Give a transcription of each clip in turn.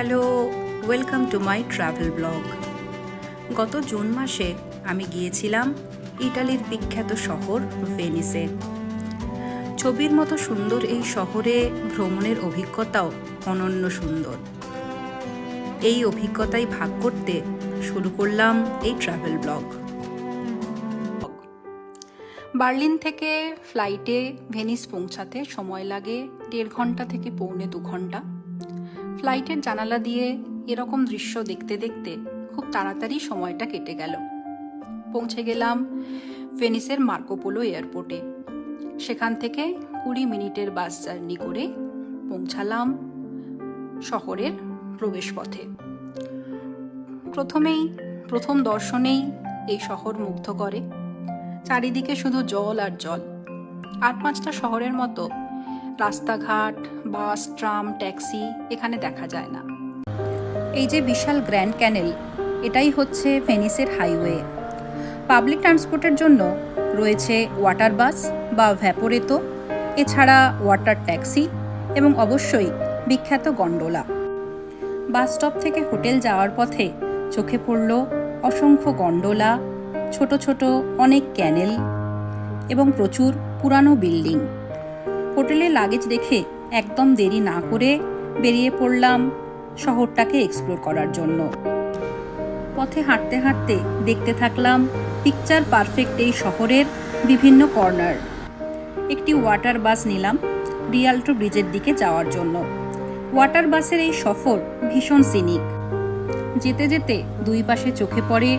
Hello, welcome to my travel blog. গত June মাসে আমি গিয়েছিলাম ইটালির বিখ্যাত শহর ভেনিসে। ছবির মতো সুন্দর এই শহরে ভ্রমণের অভিজ্ঞতাও অনন্য সুন্দর। এই অভিজ্ঞতাই ভাগ করতে শুরু করলাম এই ট্রাভেল ব্লগ। বার্লিন থেকে ফ্লাইটে ভেনিস পৌঁছাতে সময় লাগে দেড় ঘণ্টা থেকে পৌনে দু ঘণ্টা। ফ্লাইটের জানালা দিয়ে এরকম দৃশ্য দেখতে দেখতে খুব তাড়াতাড়ি সময়টা কেটে গেল। পৌঁছে গেলাম ভেনিসের মার্কোপোলো এয়ারপোর্টে। সেখান থেকে কুড়ি মিনিটের বাস জার্নি করে পৌঁছালাম শহরের প্রবেশপথে। প্রথমেই, প্রথম দর্শনেই এই শহর মুগ্ধ করে। চারিদিকে শুধু জল আর জল। আট পাঁচটা শহরের মতো রাস্তাঘাট, বাস, ট্রাম, ট্যাক্সি এখানে দেখা যায় না। এই যে বিশাল গ্র্যান্ড ক্যানেল, এটাই হচ্ছে ভেনিসের হাইওয়ে। পাবলিক ট্রান্সপোর্টের জন্য রয়েছে ওয়াটার বাস বা ভ্যাপোরেতো, এছাড়া ওয়াটার ট্যাক্সি এবং অবশ্যই বিখ্যাত গন্ডোলা। বাস স্টপ থেকে হোটেল যাওয়ার পথে চোখে পড়ল অসংখ্য গন্ডোলা, ছোট ছোট অনেক ক্যানেল এবং প্রচুর পুরানো বিল্ডিং। হোটেলে লাগেজ রেখে একদম দেরি না করে বেরিয়ে পড়লাম শহরটাকে এক্সপ্লোর করার জন্য। পথে হাঁটতে হাঁটতে দেখতে থাকলাম পিকচার পারফেক্ট এই শহরের বিভিন্ন কর্নার একটি ওয়াটার বাস নিলাম রিয়াল্টো ব্রিজের দিকে যাওয়ার জন্য। ওয়াটার বাসের এই সফর ভীষণ সিনিক যেতে যেতে দুই পাশে চোখে পড়ে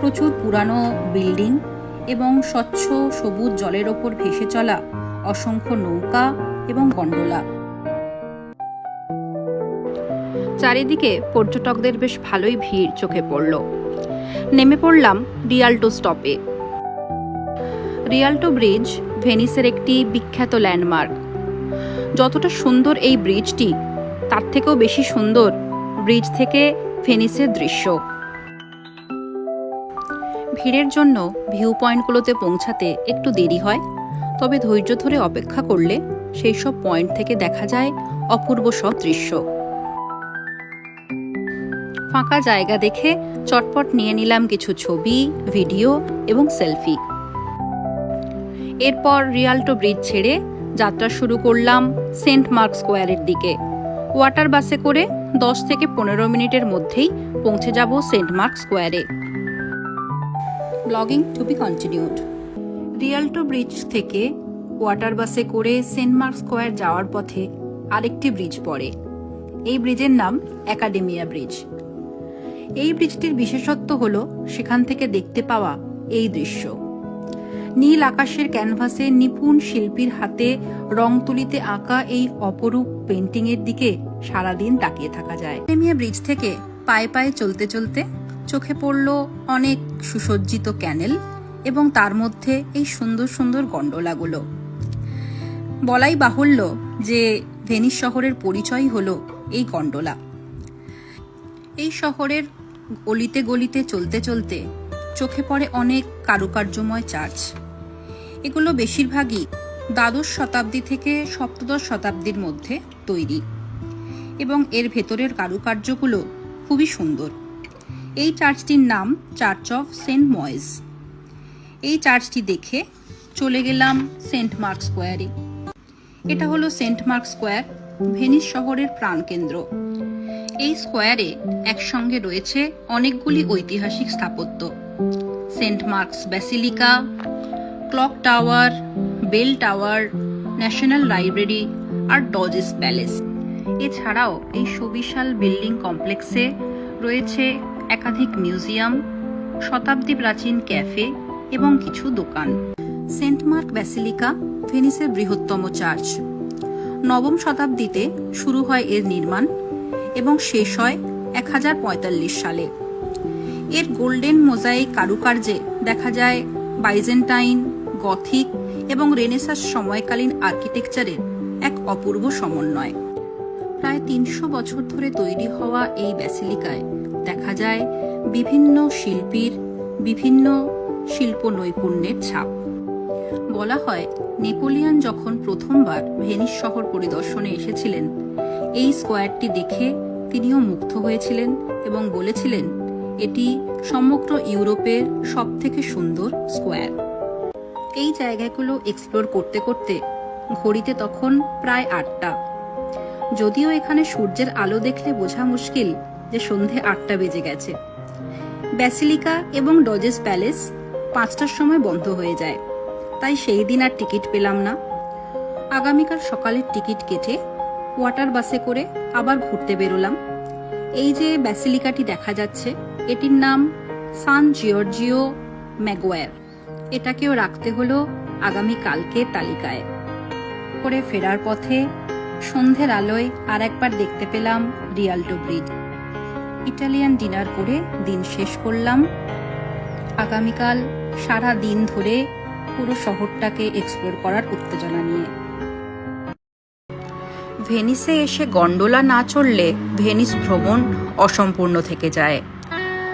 প্রচুর পুরানো বিল্ডিং এবং স্বচ্ছ সবুজ জলের ওপর ভেসে চলা অসংখ্য নৌকা এবং গন্ডোলা চারিদিকে পর্যটকদের বেশ ভালোই ভিড় চোখে পড়ল। নেমে পড়লাম রিয়াল্টো স্টপে রিয়াল্টো ব্রিজ ভেনিসের একটি বিখ্যাত ল্যান্ডমার্ক যতটা সুন্দর এই ব্রিজটি তার থেকেও বেশি সুন্দর ব্রিজ থেকে ভেনিসের দৃশ্য। ভিড়ের জন্য ভিউ পয়েন্টগুলোতে পৌঁছাতে একটু দেরি হয়। তবে ধৈর্য ধরে অপেক্ষা করলে সেই সব পয়েন্ট থেকে দেখা যায় অপূর্ব সব দৃশ্য। ফাঁকা জায়গা দেখে চটপট নিয়ে নিলাম কিছু ছবি, ভিডিও এবং সেলফি। এরপর রিয়াল্টো ব্রিজ ছেড়ে যাত্রা শুরু করলাম সেন্ট মার্ক স্কোয়ারের দিকে। ওয়াটার বাসে করে দশ থেকে পনেরো মিনিটের মধ্যেই পৌঁছে যাব সেন্ট মার্ক স্কোয়ারে। Blogging to be continued. Rialto bridge থেকে ওয়াটার বাসে করে সেন্ট মার্ক স্কোয়ার যাওয়ার পথে আরেকটি ব্রিজ পড়ে। এই ব্রিজের নাম একাডেমিয়া ব্রিজ। এই ব্রিজটির বিশেষত্ব হলো সেখান থেকে দেখতে পাওয়া এই দৃশ্য। নীল আকাশের ক্যানভাসে নিপুণ শিল্পীর হাতে রং তুলিতে আঁকা এই অপরূপ পেন্টিং এর দিকে সারাদিন তাকিয়ে থাকা যায়। একাডেমিয়া ব্রিজ থেকে পায়ে পায়ে চলতে চলতে চোখে পড়ল অনেক সুসজ্জিত ক্যানেল। এবং তার মধ্যে এই সুন্দর সুন্দর গন্ডোলাগুলো। বলাই বাহুল্য যে ভেনিস শহরের পরিচয় হলো এই গন্ডোলা। এই শহরের গলিতে গলিতে চলতে চলতে চোখে পড়ে অনেক কারুকার্যময় চার্চ। এগুলো বেশিরভাগই দ্বাদশ শতাব্দী থেকে সপ্তদশ শতাব্দীর মধ্যে তৈরি এবং এর ভেতরের কারুকার্যগুলো খুবই সুন্দর। এই চার্চটির নাম চার্চ অফ সেন্ট ময়েস। এই চার্চটি দেখে চলে গেলাম সেন্ট মার্ক স্কোয়ারে। এটা হলো সেন্ট মার্ক স্কোয়ার, ভেনিস শহরের প্রাণকেন্দ্র। এই স্কোয়ারে একসঙ্গে রয়েছে অনেকগুলি ঐতিহাসিক স্থাপত্য। Saint Mark's Basilica, clock tower, bell tower, national library আর ডজেস প্যালেস। এছাড়াও এই সুবিশাল বিল্ডিং কমপ্লেক্সে রয়েছে একাধিক মিউজিয়াম, শতাব্দী প্রাচীন ক্যাফে এবং কিছু দোকান। সেন্ট মার্ক ব্যাসিলিকা, ভেনিসের বৃহত্তম চার্চ। নবম শতাব্দীতে শুরু হয় এর নির্মাণ এবং শেষ হয় এক হাজার পঁয়তাল্লিশ সালে। এর গোল্ডেন মোজাইক কারুকার্যে দেখা যায় বাইজেন্টাইন, গথিক এবং রেনেসাস সময়কালীন আর্কিটেকচারের এক অপূর্ব সমন্বয়। প্রায় তিনশো বছর ধরে তৈরি হওয়া এই ব্যাসিলিকায় দেখা যায় বিভিন্ন শিল্পীর বিভিন্ন শিল্প নৈপুণ্যের ছাপ। বলা হয়, নেপোলিয়ান যখন প্রথমবার ভেনিস শহর পরিদর্শনে এসেছিলেন, এই স্কোয়ারটি দেখে তিনিও মুগ্ধ হয়েছিলেন এবং বলেছিলেন, এটি সমগ্র ইউরোপের সবথেকে সুন্দর স্কোয়ার। এই জায়গাগুলো এক্সপ্লোর করতে করতে ঘড়িতে তখন প্রায় আটটা। যদিও এখানে সূর্যের আলো দেখলে বোঝা মুশকিল যে সন্ধে আটটা বেজে গেছে। ব্যাসিলিকা এবং ডজেস প্যালেস পাঁচটার সময় বন্ধ হয়ে যায়। তাই সেই দিন আর টিকিট পেলাম না। আগামীকাল সকালের টিকিট কেটে ওয়াটার বাসে করে আবার ঘুরতে বেরোলাম। এই যে ব্যাসিলিকাটি দেখা যাচ্ছে, এটির নাম সান জিওর্জিও ম্যাগোয়ার। এটাকেও রাখতে হলো আগামী কালকের তালিকায়। করে ফেরার পথে সন্ধ্যের আলোয় আর একবার দেখতে পেলাম রিয়াল্টো ব্রিজ। ইটালিয়ান ডিনার করে দিন শেষ করলাম। আগামীকাল সারা দিন ধরে পুরো শহরটাকে এক্সপ্লোর করার উত্তেজনা নিয়ে। ভেনিসে এসে গন্ডোলা না চড়লে ভেনিস ভ্রমণ অসম্পূর্ণ থেকে যায়।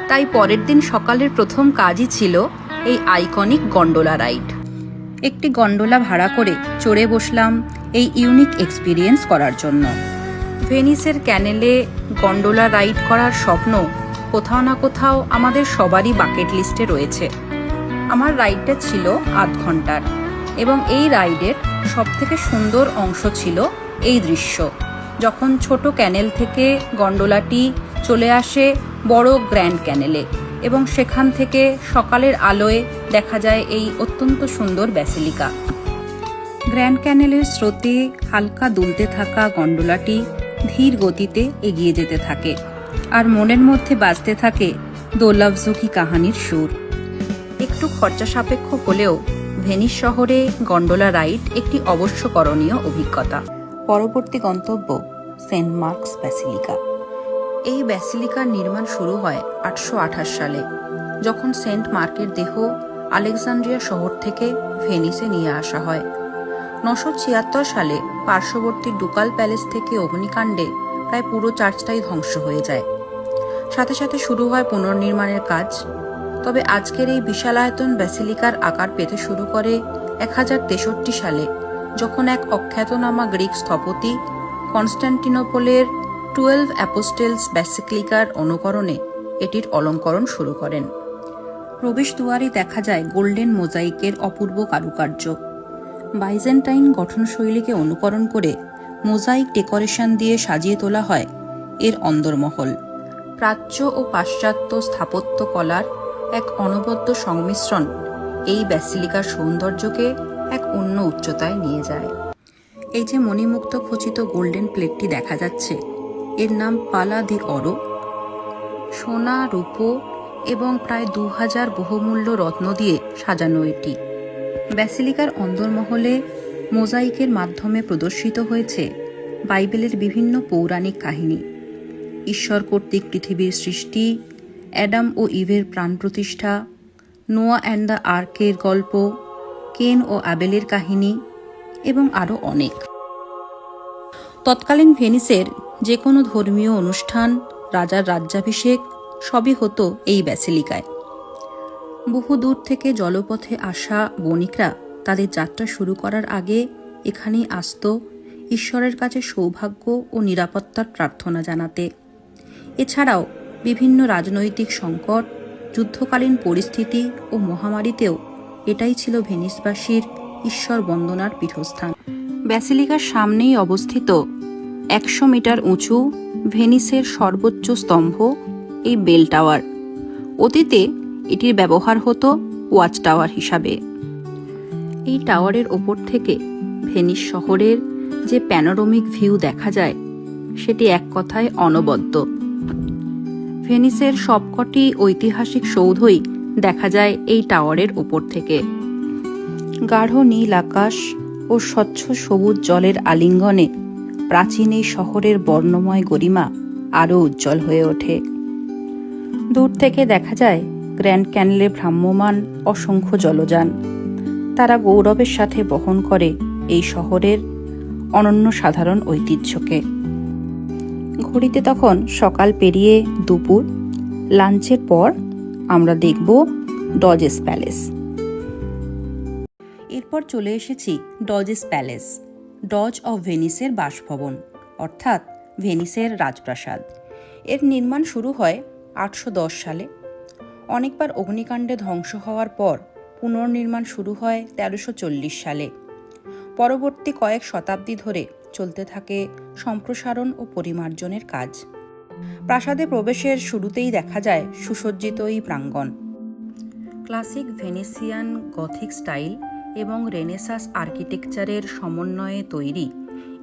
তাই পরের দিন সকালের প্রথম কাজই ছিল এই আইকনিক গন্ডোলা রাইড একটি গন্ডোলা ভাড়া করে চড়ে বসলাম এই ইউনিক এক্সপিরিয়েন্স করার জন্য। ভেনিসের ক্যানেলে গন্ডোলা রাইড করার স্বপ্ন কোথাও না কোথাও আমাদের সবারই বাকেট লিস্টে রয়েছে। আমার রাইডটা ছিল আধ ঘণ্টার এবং এই রাইডের সবথেকে সুন্দর অংশ ছিল এই দৃশ্য। যখন ছোট ক্যানেল থেকে গন্ডোলাটি চলে আসে বড় গ্র্যান্ড ক্যানেলে এবং সেখান থেকে সকালের আলোয় দেখা যায় এই অত্যন্ত সুন্দর ব্যাসিলিকা গ্র্যান্ড ক্যানেলের স্রোতে হালকা দুলতে থাকা গন্ডোলাটি ধীর গতিতে এগিয়ে যেতে থাকে। আর মনের মধ্যে বাজতে থাকে দোলাভজুকি কাহানির সুর। একটু খরচা সাপেক্ষ হলেও ভেনিস শহরে গন্ডোলা রাইড একটি অবশ্যকরণীয় অভিজ্ঞতা। পরবর্তী গন্তব্য সেন্ট মার্কস ব্যাসিলিকা। এই ব্যাসিলিকার নির্মাণ শুরু হয় আটশো আঠাশ সালে, যখন সেন্ট মার্কের দেহ আলেকজান্ড্রিয়া শহর থেকে ভেনিসে নিয়ে আসা হয়। নশো ছিয়াত্তর সালে পার্শ্ববর্তী ডুকাল প্যালেস থেকে অগ্নিকাণ্ডে প্রায় পুরো চার্চটাই ধ্বংস হয়ে যায়। সাথে সাথে শুরু হয় পুনর্নির্মাণের কাজ। তবে আজকের এই বিশালায়তন ব্যাসিলিকার আকার পেতে শুরু করে এক হাজার তেষট্টি সালে, যখন এক অখ্যাতনামা গ্রিক স্থপতি কনস্ট্যান্টিনোপলের টুয়েলভ অ্যাপোস্টেলস ব্যাসিলিকার অনুকরণে এটির অলঙ্করণ শুরু করেন। প্রবেশ দুয়ারে দেখা যায় গোল্ডেন মোজাইকের অপূর্ব কারুকার্য। বাইজেন্টাইন গঠনশৈলীকে অনুকরণ করে মোজাইক ডেকোরেশন দিয়ে সাজিয়ে তোলা হয় এর অন্দরমহল। প্রাচ্য ও পাশ্চাত্য স্থাপত্য কলার এক অনবদ্য সংমিশ্রণ এই ব্যাসিলিকার সৌন্দর্যকে এক অন্য উচ্চতায় নিয়ে যায়। এই যে মণিমুক্ত খচিত গোল্ডেন প্লেটটি দেখা যাচ্ছে, এর নাম পালা দি অরো। সোনা, রূপো এবং প্রায় দু হাজার বহুমূল্য রত্ন দিয়ে সাজানো এটি। ব্যাসিলিকার অন্দরমহলে মোজাইকের মাধ্যমে প্রদর্শিত হয়েছে বাইবেলের বিভিন্ন পৌরাণিক কাহিনী। ঈশ্বর কর্তৃক পৃথিবীর সৃষ্টি, অ্যাডাম ও ইভের প্রাণ প্রতিষ্ঠা, নোয়া অ্যান্ড দ্য আর্কের গল্প, কেন ও অ্যাবেলের কাহিনী এবং আরও অনেক। তৎকালীন ভেনিসের যে কোনো ধর্মীয় অনুষ্ঠান, রাজার রাজ্যাভিষেক, সবই হতো এই ব্যাসিলিকায়। বহু দূর থেকে জলপথে আসা বণিকরা তাদের যাত্রা শুরু করার আগে এখানেই আসত, ঈশ্বরের কাছে সৌভাগ্য ও নিরাপত্তার প্রার্থনা জানাতে। এছাড়াও বিভিন্ন রাজনৈতিক সংকট, যুদ্ধকালীন পরিস্থিতি ও মহামারীতেও এটাই ছিল ভেনিসবাসীর ঈশ্বর বন্দনার পীঠস্থান। ব্যাসিলিকার সামনেই অবস্থিত একশো মিটার উঁচু ভেনিসের সর্বোচ্চ স্তম্ভ এই বেল টাওয়ার। অতীতে এটির ব্যবহার হতো ওয়াচ টাওয়ার হিসাবে। এই টাওয়ারের ওপর থেকে ভেনিস শহরের যে প্যানোরমিক ভিউ দেখা যায়, সেটি এক কথায় অনবদ্য। ভেনিসের সবকটি ঐতিহাসিক সৌধই দেখা যায় এই টাওয়ারের ওপর থেকে। গাঢ় নীল আকাশ ও স্বচ্ছ সবুজ জলের আলিঙ্গনে প্রাচীন এই শহরের বর্ণময় গরিমা আরও উজ্জ্বল হয়ে ওঠে। দূর থেকে দেখা যায় গ্র্যান্ড ক্যানেলে ভ্রাম্যমান অসংখ্য জলযান। তারা গৌরবের সাথে বহন করে এই শহরের অনন্য সাধারণ ঐতিহ্যকে। ঘড়িতে তখন সকাল পেরিয়ে দুপুর। লাঞ্চের পর আমরা দেখব ডজেস প্যালেস। এরপর চলে এসেছি ডজেস প্যালেস, ডজ অফ ভেনিসের বাসভবন, অর্থাৎ ভেনিসের রাজপ্রাসাদ। এর নির্মাণ শুরু হয় আটশো দশ সালে। অনেকবার অগ্নিকাণ্ডে ধ্বংস হওয়ার পর পুনর্নির্মাণ শুরু হয় তেরোশো সালে। পরবর্তী কয়েক শতাব্দী ধরে চলতে থাকে সম্প্রসারণ ও পরিমার্জনের কাজ। প্রাসাদে প্রবেশের শুরুতেই দেখা যায় সুসজ্জিত এই প্রাঙ্গণ। ক্লাসিক ভেনেসিয়ান গথিক স্টাইল এবং রেনেসাস আর্কিটেকচারের সমন্বয়ে তৈরি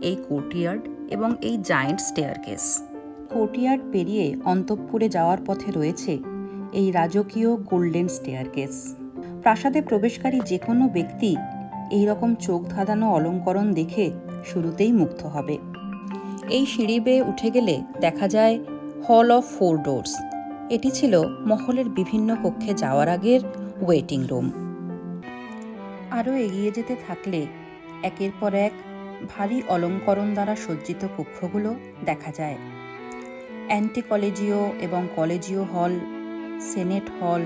এই কোর্টিয়ার্ড এবং এই জায়েন্ট স্টেয়ারকেস। কোর্টিয়ার্ড পেরিয়ে অন্তঃপুরে যাওয়ার পথে রয়েছে এই রাজকীয় গোল্ডেন স্টেয়ারকেস। প্রাসাদে প্রবেশকারী যে কোনো ব্যক্তি এই রকম চোখ ধাঁধানো অলঙ্করণ দেখে শুরুতেই মুগ্ধ হবে। এই সিঁড়ি বেয়ে উঠে গেলে দেখা যায় হল অফ ফোর ডোরস এটি ছিল মহলের বিভিন্ন কক্ষে যাওয়ার আগের ওয়েটিং রুম আরও এগিয়ে যেতে থাকলে একের পর এক ভারী অলঙ্করণ দ্বারা সজ্জিত কক্ষগুলো দেখা যায়। অ্যান্টি কলেজিও এবং Collegio hall senate hall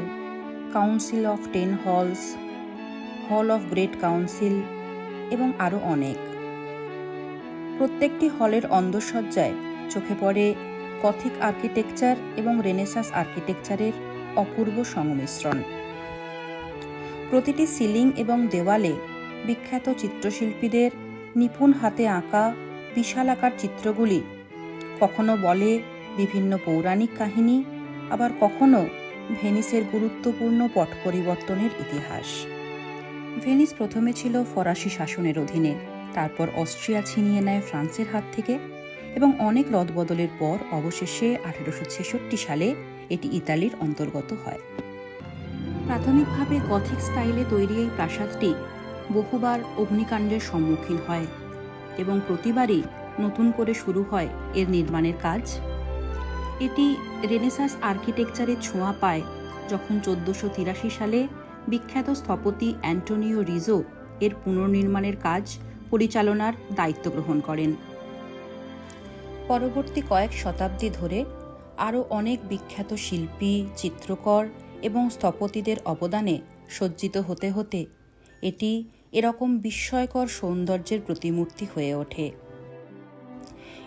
council of ten halls hall of great council এবং আরও অনেক। প্রত্যেকটি হলের অন্দরসজ্জায় চোখে পড়ে কথিক আর্কিটেকচার এবং রেনেসাস আর্কিটেকচারের অপূর্ব সংমিশ্রণ। প্রতিটি সিলিং এবং দেওয়ালে বিখ্যাত চিত্রশিল্পীদের নিপুণ হাতে আঁকা বিশাল বিশালাকার চিত্রগুলি কখনো বলে বিভিন্ন পৌরাণিক কাহিনী, আবার কখনো ভেনিসের গুরুত্বপূর্ণ পট পরিবর্তনের ইতিহাস। ভেনিস প্রথমে ছিল ফরাসি শাসনের অধীনে, তারপর অস্ট্রিয়া ছিনিয়ে নেয় ফ্রান্সের হাত থেকে এবং অনেক রদবদলের পর অবশেষে আঠেরোশো ছেষট্টি সালে এটি ইতালির অন্তর্গত হয়। প্রাথমিকভাবে গথিক স্টাইলে তৈরি এই প্রাসাদটি বহুবার অগ্নিকাণ্ডের সম্মুখীন হয় এবং প্রতিবারই নতুন করে শুরু হয় এর নির্মাণের কাজ। এটি রেনেসাস আর্কিটেকচারের ছোঁয়া পায় যখন চোদ্দোশো সালে বিখ্যাত স্থপতি অ্যান্টোনিও রিজো এর পুনর্নির্মাণের কাজ পরিচালনার দায়িত্ব গ্রহণ করেন। পরবর্তী কয়েক শতাব্দী ধরে আরও অনেক বিখ্যাত শিল্পী, চিত্রকর এবং স্থপতিদের অবদানে সজ্জিত হতে হতে এটি এরকম বিস্ময়কর সৌন্দর্যের প্রতিমূর্তি হয়ে ওঠে।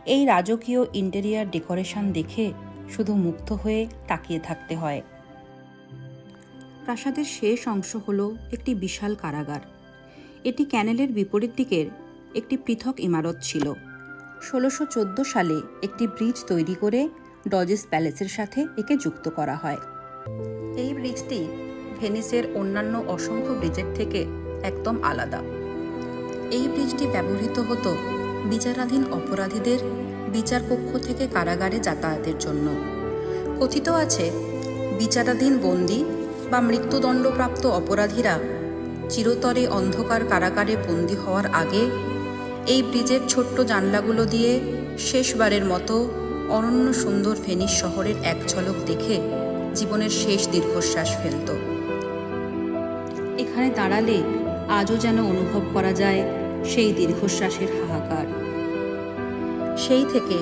এই রাজকীয় ইন্টেরিয়ার ডেকোরেশন দেখে শুধু মুগ্ধ হয়ে তাকিয়ে থাকতে হয়। প্রাসাদের শেষ অংশ হল একটি বিশাল কারাগার। এটি ক্যানেলের বিপরীত দিকের একটি পৃথক ইমারত ছিল। ষোলোশো সালে একটি ব্রিজ তৈরি করে ডজেস প্যালেসের সাথে একে যুক্ত করা হয়। এই ব্রিজটি ভেনিসের অন্যান্য অসংখ্য ব্রিজের থেকে একদম আলাদা। এই ব্রিজটি ব্যবহৃত হতো বিচারাধীন অপরাধীদের বিচারকক্ষ থেকে কারাগারে যাতায়াতের জন্য। কথিত আছে, বিচারাধীন বন্দী বা মৃত্যুদণ্ডপ্রাপ্ত অপরাধীরা চিরতরে অন্ধকার কারাগারে বন্দী হওয়ার আগে এই ব্রিজের ছোট্ট জানলাগুলো দিয়ে শেষবারের মতো অনন্য সুন্দর ভেনিস শহরের এক ঝলক দেখে জীবনের শেষ দীর্ঘশ্বাস ফেলত। এখানে দাঁড়ালে আজও যেন অনুভব করা যায় সেই দীর্ঘশ্বাসের হাহাকার। সেই থেকে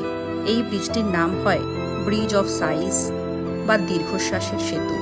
এই ব্রিজটির নাম হয় ব্রিজ অফ সাইজ বা দীর্ঘশ্বাসের সেতু।